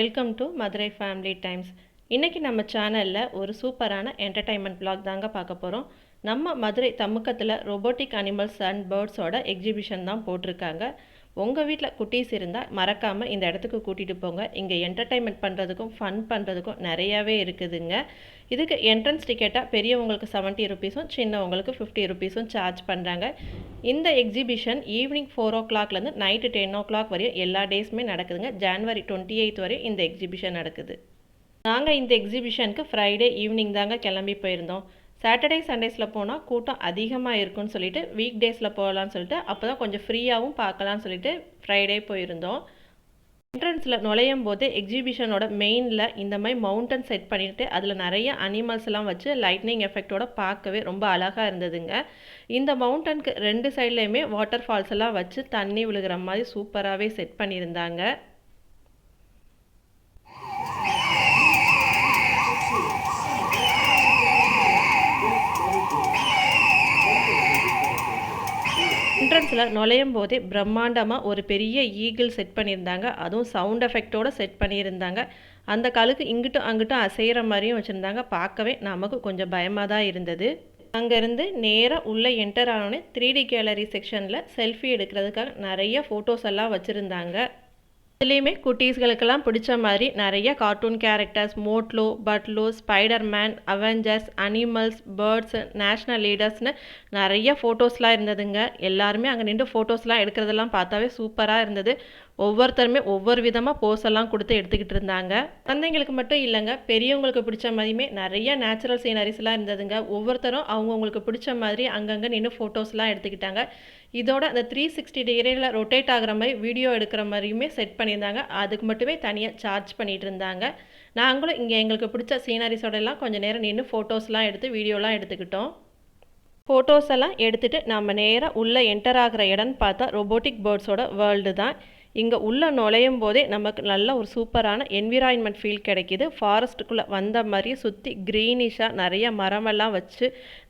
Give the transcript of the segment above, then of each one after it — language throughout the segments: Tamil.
Welcome to Madurai family times இன்றைக்கி நம்ம சேனலில் ஒரு சூப்பரான என்டர்டைன்மெண்ட் பிளாக் தாங்க பார்க்க போகிறோம் நம்ம மதுரை தமுக்கத்தில் ரொபோட்டிக் அனிமல்ஸ் அண்ட் பேர்ட்ஸோட எக்ஸிபிஷன் தான் போட்டிருக்காங்க. உங்கள் வீட்டில் குட்டீஸ் இருந்தால் மறக்காமல் இந்த இடத்துக்கு கூட்டிகிட்டு போங்க. இங்கே என்டர்டைன்மெண்ட் பண்ணுறதுக்கும் ஃபன் பண்ணுறதுக்கும் நிறையாவே இருக்குதுங்க. இதுக்கு என்ட்ரன்ஸ் டிக்கெட்டாக பெரியவங்களுக்கு செவன்ட்டி ருபீஸும் சின்னவங்களுக்கு ஃபிஃப்டி ருபீஸும் சார்ஜ் பண்ணுறாங்க இந்த எக்ஸிபிஷன் ஈவினிங் ஃபோர் ஓ கிளாக்லேருந்து நைட்டு டென் ஓ கிளாக் வரையும் எல்லா டேஸுமே நடக்குதுங்க. ஜான்வரி டுவெண்ட்டி எயித் வரையும் இந்த எக்ஸிபிஷன் நடக்குது. நாங்கள் இந்த எக்ஸிபிஷனுக்கு ஃப்ரைடே ஈவினிங் தாங்க கிளம்பி போயிருந்தோம். சாட்டர்டே சண்டேஸில் போனால் கூட்டம் அதிகமாக இருக்கும்னு சொல்லிட்டு வீக் டேஸில் போகலான்னு சொல்லிட்டு அப்போ தான் கொஞ்சம் ஃப்ரீயாகவும் பார்க்கலான்னு சொல்லிட்டு ஃப்ரைடே போயிருந்தோம். என்ட்ரன்ஸில் நுழையும் போது எக்ஸிபிஷனோட மெயினில் இந்த மாதிரி மவுண்டன் செட் பண்ணிவிட்டு அதில் நிறைய அனிமல்ஸ் எல்லாம் வச்சு லைட்னிங் எஃபெக்டோட பார்க்கவே ரொம்ப அழகாக இருந்ததுங்க. இந்த மவுண்டனுக்கு ரெண்டு சைட்லேயுமே வாட்டர் ஃபால்ஸ் எல்லாம் வச்சு தண்ணி விழுகிற மாதிரி சூப்பராகவே செட் பண்ணியிருந்தாங்க. என்ட்ரன்ஸில் நுழையும் போதே பிரம்மாண்டமாக ஒரு பெரிய ஈகிள் செட் பண்ணியிருந்தாங்க. அதுவும் சவுண்ட் எஃபெக்டோடு செட் பண்ணியிருந்தாங்க. அந்த காலுக்கு இங்கிட்டும் அங்கிட்டும் அசைகிற மாதிரியும் வச்சுருந்தாங்க. பார்க்கவே நமக்கு கொஞ்சம் பயமாக தான் இருந்தது. அங்கேருந்து நேராக உள்ளே என்டர் ஆனோடனே த்ரீ டி கேலரி செக்ஷனில் செல்ஃபி எடுக்கிறதுக்காக நிறைய ஃபோட்டோஸ் எல்லாம் வச்சுருந்தாங்க. இதுலேயுமே குட்டீஸ்களுக்கெல்லாம் பிடிச்ச மாதிரி நிறைய cartoon characters Motu Patlu Spiderman Avengers animals birds national லீடர்ஸ்னு நிறைய ஃபோட்டோஸ்லாம் இருந்ததுங்க. எல்லாருமே அங்கே நின்று ஃபோட்டோஸ்லாம் எடுக்கிறதெல்லாம் பார்த்தாவே சூப்பராக இருந்தது. ஒவ்வொருத்தருமே ஒவ்வொரு விதமாக போஸ் எல்லாம் கொடுத்து எடுத்துக்கிட்டு இருந்தாங்க. குழந்தைங்களுக்கு மட்டும் இல்லைங்க பெரியவங்களுக்கு பிடிச்ச மாதிரியுமே நிறைய நேச்சுரல் சீனரிஸ்லாம் இருந்ததுங்க. ஒவ்வொருத்தரும் அவங்கவுங்களுக்கு பிடிச்ச மாதிரி அங்கங்கே நின்று ஃபோட்டோஸ்லாம் எடுத்துக்கிட்டாங்க. இதோட அந்த த்ரீ சிக்ஸ்டி டிகிரியில் ரொட்டேட் ஆகிற மாதிரி வீடியோ எடுக்கிற மாதிரியுமே செட் பண்ணியிருந்தாங்க. அதுக்கு மட்டுமே தனியாக சார்ஜ் பண்ணிகிட்டு இருந்தாங்க நாங்களும் இங்கே எங்களுக்கு பிடிச்ச சீனரிஸோட எல்லாம் கொஞ்சம் நேரம் நின்று ஃபோட்டோஸ்லாம் எடுத்து வீடியோலாம் எடுத்துக்கிட்டோம். ஃபோட்டோஸ் எல்லாம் எடுத்துகிட்டு நம்ம நேராக உள்ளே என்டர் ஆகிற இடம்னு பார்த்தா ரொபோட்டிக் பேர்ட்ஸோட வேர்ல்டு தான். இங்கே உள்ளே நுழையும் போதே நமக்கு நல்ல ஒரு சூப்பரான என்விரான்மெண்ட் ஃபீல் கிடைக்கிது. ஃபாரஸ்ட்டுக்குள்ளே வந்த மாதிரி சுற்றி க்ரீனிஷாக நிறைய மரமெல்லாம் வச்சு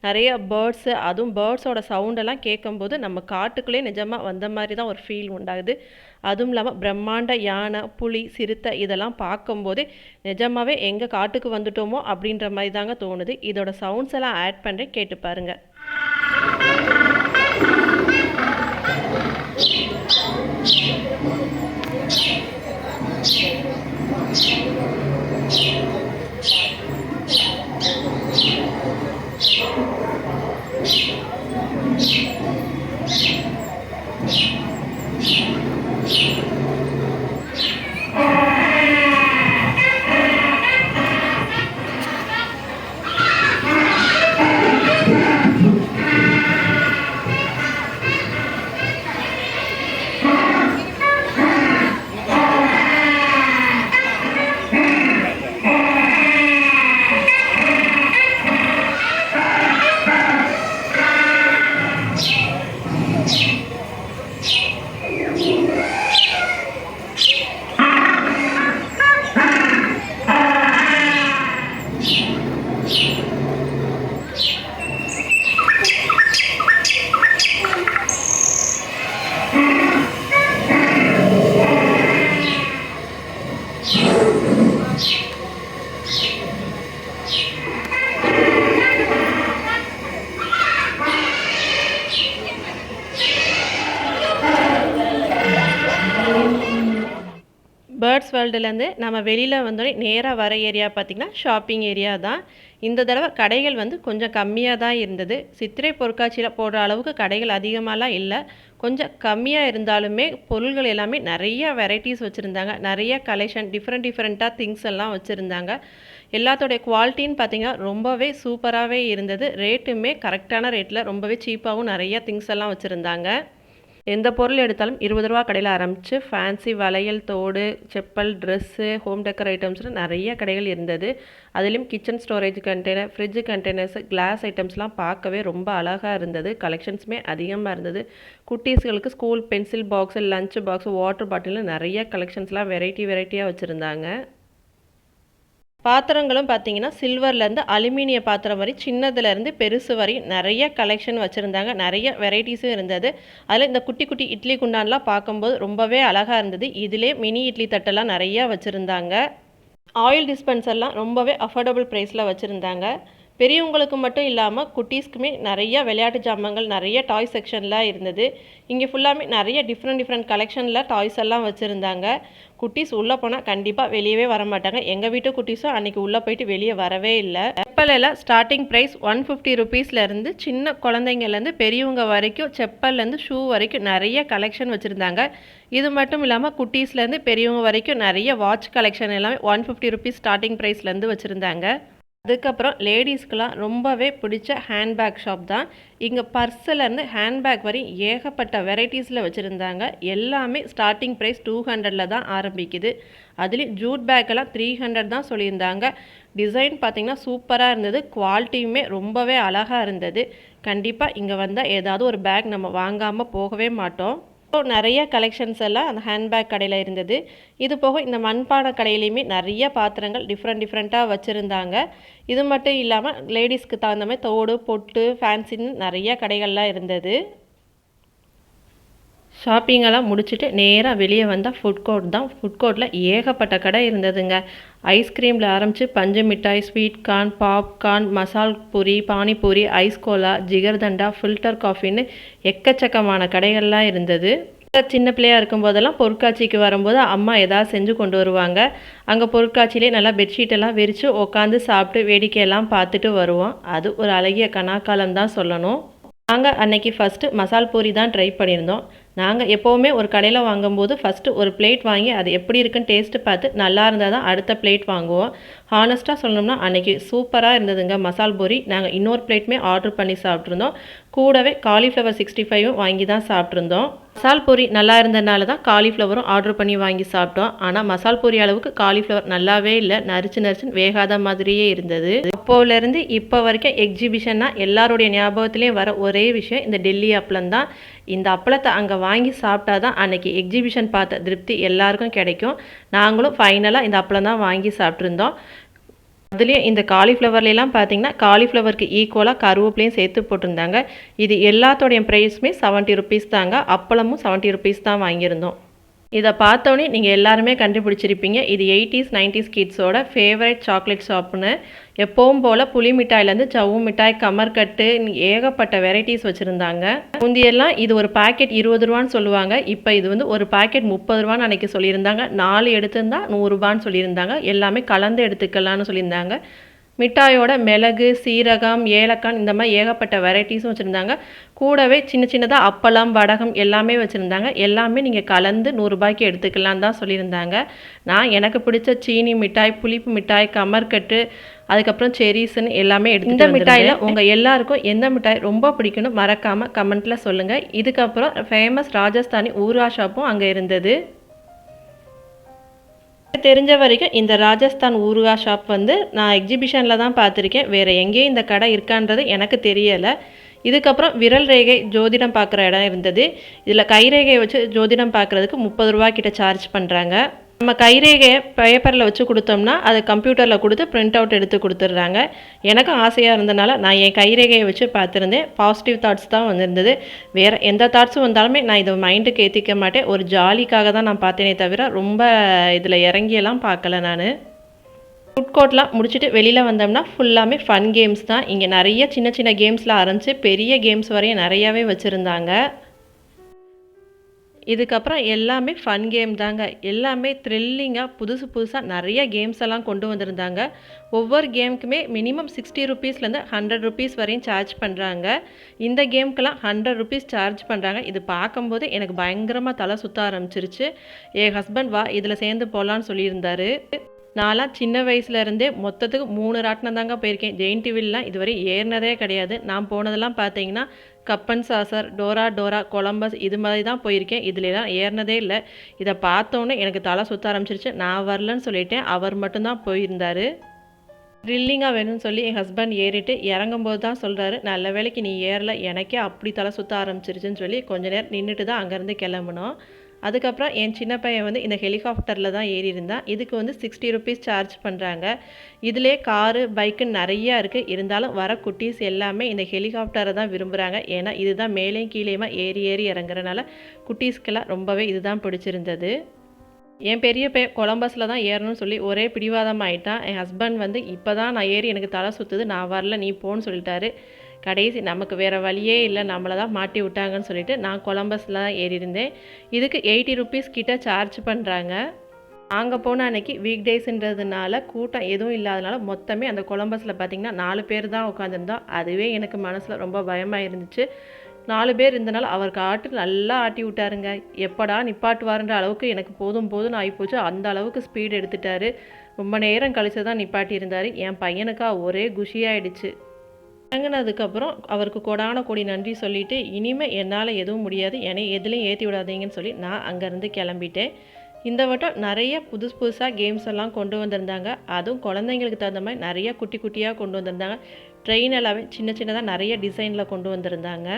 நிறைய பேர்ட்ஸு அதுவும் பேர்ட்ஸோட சவுண்டெல்லாம் கேட்கும்போது நம்ம காட்டுக்குள்ளே நிஜமாக வந்த மாதிரி தான் ஒரு ஃபீல் உண்டாகுது. அதுவும் இல்லாமல் பிரம்மாண்ட யானை புலி சிறுத்தை இதெல்லாம் பார்க்கும்போதே நிஜமாகவே எங்கே காட்டுக்கு வந்துட்டோமோ அப்படின்ற மாதிரி தாங்க தோணுது. இதோட சவுண்ட்ஸ் எல்லாம் ஆட் பண்ணுறேன் கேட்டு பாருங்கள் Thank you. பேர்ட்ஸ் வேர்ல்டுலேருந்து நம்ம வெளியில் வந்தோடனே நேராக வர ஏரியா பார்த்திங்கன்னா ஷாப்பிங் ஏரியா தான். இந்த தடவை கடைகள் வந்து கொஞ்சம் கம்மியாக தான் இருந்தது. சித்திரை பொருட்காட்சியில் போடுற அளவுக்கு கடைகள் அதிகமாகலாம் இல்லை. கொஞ்சம் கம்மியாக இருந்தாலுமே பொருள்கள் எல்லாமே நிறைய வெரைட்டிஸ் வச்சுருந்தாங்க. நிறைய கலெக்ஷன் டிஃப்ரெண்ட் டிஃப்ரெண்ட்டாக திங்ஸ் எல்லாம் வச்சுருந்தாங்க. எல்லாத்தோடைய குவாலிட்டின்னு பார்த்திங்கன்னா ரொம்பவே சூப்பராகவே இருந்தது. ரேட்டுமே கரெக்டான ரேட்டில் ரொம்பவே சீப்பாகவும் நிறைய திங்ஸ் எல்லாம் வச்சுருந்தாங்க. எந்த பொருள் எடுத்தாலும் இருபது ரூபா கடையில் ஆரம்பித்து ஃபேன்சி வளையல் தோடு செப்பல் ட்ரெஸ்ஸு ஹோம் டெக்கர் ஐட்டம்ஸ்னு நிறைய கடைகள் இருந்தது. அதுலேயும் kitchen storage container fridge containers glass ஐட்டம்ஸ்லாம் பார்க்கவே ரொம்ப அழகாக இருந்தது. கலெக்ஷன்ஸுமே அதிகமாக இருந்தது. குட்டீஸ்களுக்கு school pencil box lunch box water bottle நிறைய கலெக்ஷன்ஸ்லாம் வெரைட்டி வெரைட்டியாக வச்சுருந்தாங்க. பாத்திரங்களும் பார்த்தீங்கன்னா சில்வர்லேருந்து அலுமினிய பாத்திரம் வரை சின்னதுலேருந்து பெருசு வரை நிறைய கலெக்ஷன் வச்சுருந்தாங்க. நிறைய வெரைட்டிஸும் இருந்தது. அதில் இந்த குட்டி குட்டி இட்லி குண்டான்லாம் பார்க்கும்போது ரொம்பவே அழகாக இருந்தது. இதிலே மினி இட்லி தட்டெல்லாம் நிறையா வச்சுருந்தாங்க. ஆயில் டிஸ்பென்சர்லாம் ரொம்பவே அஃபோர்டபுள் ப்ரைஸில் வச்சுருந்தாங்க. பெரியவங்களுக்கு மட்டும் இல்லாமல் குட்டீஸ்க்குமே நிறைய விளையாட்டு ஜாமான்கள் நிறைய டாய் செக்ஷன்லாம் இருந்தது. இங்கே ஃபுல்லாமே நிறைய டிஃப்ரெண்ட் டிஃப்ரெண்ட் கலெக்ஷனில் டாய்ஸ் எல்லாம் வச்சுருந்தாங்க. குட்டீஸ் உள்ளே போனால் கண்டிப்பாக வெளியவே வர மாட்டாங்க. எங்கள் வீட்டு குட்டீஸும் அன்றைக்கி உள்ளே போயிட்டு வெளியே வரவே இல்லை. செப்பலில் ஸ்டார்டிங் ப்ரைஸ் ஒன் ஃபிஃப்டி ருபீஸ்லேருந்து சின்ன குழந்தைங்கள்லேருந்து பெரியவங்க வரைக்கும் செப்பல்லேருந்து ஷூ வரைக்கும் நிறைய கலெக்ஷன் வச்சுருந்தாங்க. இது மட்டும் இல்லாமல் குட்டீஸ்லேருந்து பெரியவங்க வரைக்கும் நிறைய வாட்ச் கலெக்ஷன் எல்லாமே ஒன் ஃபிஃப்டி ருபீஸ் ஸ்டார்டிங் ப்ரைஸ்லேருந்து வச்சுருந்தாங்க. அதுக்கப்புறம் லேடிஸ்க்கெலாம் ரொம்பவே பிடிச்ச ஹேண்ட்பேக் ஷாப் தான். இங்கே பர்ஸ்லேருந்து ஹேண்ட்பேக் வரையும் ஏகப்பட்ட வெரைட்டிஸில் வச்சுருந்தாங்க. எல்லாமே ஸ்டார்டிங் ப்ரைஸ் டூ ஹண்ட்ரடில் தான் ஆரம்பிக்குது. அதுலேயும் ஜூட் பேக்கெல்லாம் த்ரீ ஹண்ட்ரட் தான் சொல்லியிருந்தாங்க. டிசைன் பார்த்திங்கன்னா சூப்பராக இருந்தது. குவாலிட்டியுமே ரொம்பவே அழகாக இருந்தது. கண்டிப்பாக இங்கே வந்தால் ஏதாவது ஒரு பேக் நம்ம வாங்காமல் போகவே மாட்டோம். நிறைய கலெக்ஷன்ஸ் எல்லாம் அந்த ஹேண்ட்பேக் கடையில் இருந்தது. இது போக இந்த மண்பானை கடையிலையுமே நிறைய பாத்திரங்கள் டிஃப்ரெண்ட் டிஃப்ரெண்ட்டாக வச்சுருந்தாங்க. இது மட்டும் இல்லாமல் லேடிஸ்க்கு தகுந்த மாதிரி தோடு பொட்டு ஃபேன்சின்னு நிறைய கடைகள்லாம் இருந்தது. ஷாப்பிங்கெல்லாம் முடிச்சுட்டு நேராக வெளியே வந்தால் ஃபுட் கோர்ட் தான். ஃபுட் கோர்ட்டில் ஏகப்பட்ட கடை இருந்ததுங்க. ஐஸ்கிரீமில் ஆரம்பித்து பஞ்சு மிட்டாய் sweet corn popcorn masal puri panipuri ice cola jigarthanda filter காஃபின்னு எக்கச்சக்கமான கடைகள்லாம் இருந்தது. சின்ன பிள்ளையாக இருக்கும்போதெல்லாம் பொருட்காட்சிக்கு வரும்போது அம்மா எதாவது செஞ்சு கொண்டு வருவாங்க. அங்கே பொருட்காட்சியிலே நல்லா பெட்ஷீட்டெல்லாம் விரித்து உட்காந்து சாப்பிட்டு வேடிக்கையெல்லாம் பார்த்துட்டு வருவோம். அது ஒரு அழகிய கனாக்காலம் தான் சொல்லணும். நாங்கள் அன்னைக்கு ஃபஸ்ட்டு மசால் பூரி தான் ட்ரை பண்ணியிருந்தோம். நாங்கள் எப்போவுமே ஒரு கடையில் வாங்கும்போது ஃபஸ்ட்டு ஒரு பிளேட் வாங்கி அது எப்படி இருக்குன்னு டேஸ்ட்டு பார்த்து நல்லா இருந்தால் தான் அடுத்த பிளேட் வாங்குவோம். ஹானஸ்ட்டாக சொல்லணும்னா அன்றைக்கி சூப்பராக இருந்ததுங்க. மசால் பூரி. நாங்கள் இன்னொரு பிளேட்டுமே ஆர்டர் பண்ணி சாப்பிட்ருந்தோம் கூடவே காலிஃப்ளவர் சிக்ஸ்டி ஃபைவும் வாங்கி தான் சாப்பிட்ருந்தோம் மசால் பூரி நல்லா இருந்ததுனால தான் காலிஃப்ளவரும் ஆர்டர் பண்ணி வாங்கி சாப்பிட்டோம். ஆனால் மசால் பூரி அளவுக்கு காலிஃப்ளவர் நல்லாவே இல்லை. நரிச்சு நரிச்சுன்னு வேகாத மாதிரியே இருந்தது. அப்போலேருந்து இப்போ வரைக்கும் எக்ஸிபிஷன்னா எல்லாருடைய ஞாபகத்துலேயும் வர ஒரே விஷயம் இந்த டெல்லி அப்பளம் தான். இந்த அப்பளத்தை அங்கே வாங்கி சாப்பிட்டா தான் அன்றைக்கி எக்ஸிபிஷன் பார்த்த திருப்தி எல்லாருக்கும் கிடைக்கும். நாங்களும் ஃபைனலாக இந்த அப்பளம் தான் வாங்கி சாப்பிட்ருந்தோம் அதுலேயும் இந்த காலிஃப்ளவர்லாம் பார்த்தீங்கன்னா காலிஃப்ளவருக்கு ஈக்குவலாக கருவேப்பிலையும் சேர்த்து போட்டிருந்தாங்க. இது எல்லாத்தோடைய ப்ரைஸுமே செவன்ட்டி ருபீஸ் தாங்க. அப்பளமும் செவன்ட்டி ருபீஸ் தான் வாங்கியிருந்தோம். இதை பார்த்தோன்னே நீங்கள் எல்லாருமே கண்டுபிடிச்சிருப்பீங்க. இது எயிட்டிஸ் நைன்டிஸ் கிட்ஸோட ஃபேவரட் சாக்லேட் ஷாப்புன்னு எப்பவும் போல் புளி மிட்டாயிலேருந்து சவ்வு மிட்டாய் கமர்கட்டு ஏகப்பட்ட வெரைட்டிஸ் வச்சுருந்தாங்க. முந்தியெல்லாம் இது ஒரு பாக்கெட் இருபது ரூபான்னு சொல்லுவாங்க. இப்போ இது வந்து ஒரு பாக்கெட் முப்பது ரூபான்னு அன்றைக்கி சொல்லியிருந்தாங்க. நாலு எடுத்திருந்தா நூறுரூபான்னு சொல்லியிருந்தாங்க. எல்லாமே கலந்து எடுத்துக்கலான்னு சொல்லியிருந்தாங்க. மிட்டாயோட மிளகு சீரகம் ஏலக்காய் இந்த மாதிரி ஏகப்பட்ட வெரைட்டிஸும் வச்சுருந்தாங்க. கூடவே சின்ன சின்னதாக அப்பளம் வடகம் எல்லாமே வச்சுருந்தாங்க. எல்லாமே நீங்கள் கலந்து நூறுரூபாய்க்கு எடுத்துக்கலாம் தான் சொல்லியிருந்தாங்க. நான் எனக்கு பிடிச்ச சீனி மிட்டாய் புளிப்பு மிட்டாய் கமர்கட்டு அதுக்கப்புறம் செரீஸ்ன்னு எல்லாமே எடுத்து இந்த மிட்டாயில் உங்கள் எல்லாருக்கும் எந்த மிட்டாய் ரொம்ப பிடிக்கணும் மறக்காமல் கமெண்ட்டில் சொல்லுங்கள் இதுக்கப்புறம் ஃபேமஸ் ராஜஸ்தானி ஊரா ஷாப்பும் அங்கே இருந்தது. தெரிஞ்ச வரைக்கும் இந்த ராஜஸ்தான் ஊருகா ஷாப் வந்து நான் எக்ஸிபிஷனில் தான் பார்த்துருக்கேன். வேறு எங்கேயும் இந்த கடை இருக்கான்றது எனக்கு தெரியலை. இதுக்கப்புறம் விரல் ரேகை ஜோதிடம் பார்க்குற இடம் இருந்தது. இதில் கைரேகையை வச்சு ஜோதிடம் பார்க்குறதுக்கு முப்பது ரூபா கிட்ட சார்ஜ் பண்ணுறாங்க நம்ம கைரேகையை பேப்பரில் வச்சு கொடுத்தோம்னா அதை கம்ப்யூட்டரில் கொடுத்து பிரிண்ட் அவுட் எடுத்து கொடுத்துட்றாங்க. எனக்கும் ஆசையாக இருந்தனால நான் என் கைரேகையை வச்சு பார்த்துருந்தேன். பாசிட்டிவ் தாட்ஸ் தான் வந்திருந்தது. வேறு எந்த தாட்ஸும் வந்தாலுமே நான் இதை மைண்டுக்கு ஏற்றிக்க மாட்டேன். ஒரு ஜாலிக்காக தான் நான் பார்த்தேனே தவிர ரொம்ப இதில் இறங்கியெல்லாம் பார்க்கல நான். ஃபுட் கோர்ட்லாம் முடிச்சுட்டு வெளியில் வந்தோம்னா ஃபுல்லாமே ஃபன் கேம்ஸ் தான். இங்கே நிறைய சின்ன சின்ன கேம்ஸ்லாம் ஆரம்பித்து பெரிய கேம்ஸ் வரையும் நிறையாவே வச்சுருந்தாங்க. இதுக்கப்புறம் எல்லாமே ஃபன் கேம் தாங்க. எல்லாமே த்ரில்லிங்காக புதுசு புதுசாக நிறைய கேம்ஸ் எல்லாம் கொண்டு வந்திருந்தாங்க. ஒவ்வொரு கேமுக்குமே மினிமம் சிக்ஸ்டி ருபீஸ்லேருந்து ஹண்ட்ரட் ருபீஸ் வரையும் சார்ஜ் பண்ணுறாங்க இந்த கேமுக்கெல்லாம் ஹண்ட்ரட் ருபீஸ் சார்ஜ் பண்ணுறாங்க இது பார்க்கும்போது எனக்கு பயங்கரமாக தலை சுற்ற ஆரம்பிச்சிருச்சு. என் ஹஸ்பண்ட் வா இதில் சேர்ந்து போகலான்னு சொல்லியிருந்தாரு. நான்லாம் சின்ன வயசுலேருந்தே மொத்தத்துக்கு மூணு ராட்டினம் தாங்க போயிருக்கேன். ஜெயின் டிவிலாம் இதுவரை ஏறினதே கிடையாது. நான் போனதெல்லாம் பார்த்தீங்கன்னா cup and saucer Dora Dora Columbus இது மாதிரி தான் போயிருக்கேன். இதுலலாம் ஏறினதே இல்லை. இதை பார்த்தோன்னே எனக்கு தலை சுற்ற ஆரம்பிச்சிருச்சு. நான் வரலன்னு சொல்லிட்டேன். அவர் மட்டும்தான் போயிருந்தார். ட்ரில்லிங்காக வேணும்னு சொல்லி என் ஹஸ்பண்ட் ஏறிட்டு இறங்கும்போது தான் சொல்கிறாரு நல்ல வேலைக்கு நீ ஏறல. எனக்கே அப்படி தலை சுற்ற ஆரம்பிச்சிருச்சுன்னு சொல்லி கொஞ்ச நேரம் நின்றுட்டு தான் அங்கேருந்து கிளம்புனோம். அதுக்கப்புறம் என் சின்ன பையன் வந்து இந்த ஹெலிகாப்டரில் தான் ஏறி இருந்தான் இதுக்கு வந்து சிக்ஸ்டி ருபீஸ் சார்ஜ் பண்ணுறாங்க இதிலே காரு பைக்கு நிறையா இருக்குது இருந்தாலும் வர குட்டீஸ் எல்லாமே இந்த ஹெலிகாப்டரை தான் விரும்புகிறாங்க ஏன்னா இதுதான் மேலேயும் கீழேயுமா ஏறி ஏறி இறங்குறனால குட்டீஸ்க்கெல்லாம் ரொம்பவே இதுதான் பிடிச்சிருந்தது. என் பெரிய பையன் கொலம்பஸில் தான் ஏறணும்னு சொல்லி ஒரே பிடிவாதம் ஆயிட்டான் என் ஹஸ்பண்ட் வந்து இப்போ தான் நான் ஏறி எனக்கு தலை சுற்றுது நான் வரல. நீ போன்னு சொல்லிட்டாரு. கடைசி நமக்கு வேறு வழியே இல்லை நம்மளை தான் மாட்டி விட்டாங்கன்னு சொல்லிட்டு நான் கொலம்பஸில் தான் ஏறி இருந்தேன் இதுக்கு எயிட்டி ருபீஸ் கிட்ட சார்ஜ் பண்ணுறாங்க அங்கே போன அன்னைக்கு வீக் டேஸ்ன்றதுனால கூட்டம் எதுவும் இல்லாதனால மொத்தமே அந்த கொலம்பஸில் பார்த்திங்கன்னா நாலு பேர் தான் உட்காந்துருந்தோம் அதுவே எனக்கு மனசில் ரொம்ப பயமாக இருந்துச்சு நாலு பேர் இருந்தனால அவர் காட்டு நல்லா ஆட்டி விட்டாருங்க. எப்படா நிப்பாட்டுவாருன்ற அளவுக்கு எனக்கு போதும் போதும் ஆகிப்போச்சு அந்த அளவுக்கு ஸ்பீடு எடுத்துட்டாரு. ரொம்ப நேரம் கழிச்சு தான் நிப்பாட்டி இருந்தார் என் பையனுக்கா ஒரே குஷியாயிடுச்சு. இறங்கினதுக்கப்புறம் அவருக்கு கொடான கொடி நன்றி சொல்லிவிட்டு இனிமேல் என்னால் எதுவும் முடியாது. என்னை எதுலேயும் ஏற்றி விடாதீங்கன்னு சொல்லி நான் அங்கேருந்து கிளம்பிட்டேன். இந்த வட்டம் நிறைய புதுசு புதுசாக கேம்ஸ் எல்லாம் கொண்டு வந்திருந்தாங்க. அதுவும் குழந்தைங்களுக்கு தகுந்த மாதிரி நிறைய குட்டி குட்டியாக கொண்டு வந்திருந்தாங்க. ட்ரெயின் எல்லாமே சின்ன சின்னதாக நிறைய டிசைனில் கொண்டு வந்திருந்தாங்க.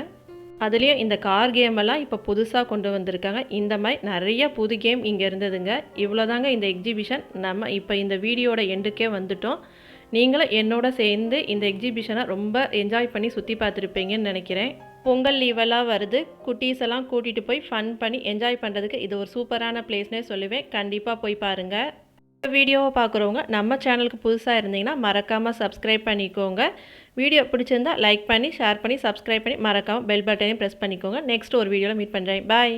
அதுலேயும் இந்த கார் கேம் எல்லாம் இப்போ புதுசாக கொண்டு வந்திருக்காங்க. இந்த மாதிரி நிறைய புது கேம் இங்கே இருந்ததுங்க. இவ்வளோதாங்க இந்த எக்ஸிபிஷன் நம்ம இப்போ இந்த வீடியோட எண்டுக்கே வந்துட்டோம். நீங்களும் என்னோட சேர்ந்து இந்த எக்ஸிபிஷனை ரொம்ப என்ஜாய் பண்ணி சுற்றி பார்த்துருப்பீங்கன்னு நினைக்கிறேன். பொங்கல் லீவெல்லாம் வருது. குட்டீஸ் எல்லாம் கூட்டிகிட்டு போய் ஃபன் பண்ணி என்ஜாய் பண்ணுறதுக்கு இது ஒரு சூப்பரான பிளேஸ்னே சொல்லுவேன். கண்டிப்பாக போய் பாருங்கள் வீடியோவை பார்க்குறவங்க நம்ம சேனலுக்கு புதுசாக இருந்தீங்கன்னா மறக்காமல் சப்ஸ்கிரைப் பண்ணிக்கோங்க. வீடியோ பிடிச்சிருந்தா லைக் பண்ணி ஷேர் பண்ணி சப்ஸ்கிரைப் பண்ணி மறக்காமல் பெல் பட்டனையும் ப்ரெஸ் பண்ணிக்கோங்க. நெக்ஸ்ட் ஒரு வீடியோவில் மீட் பண்ணுறேன் பாய்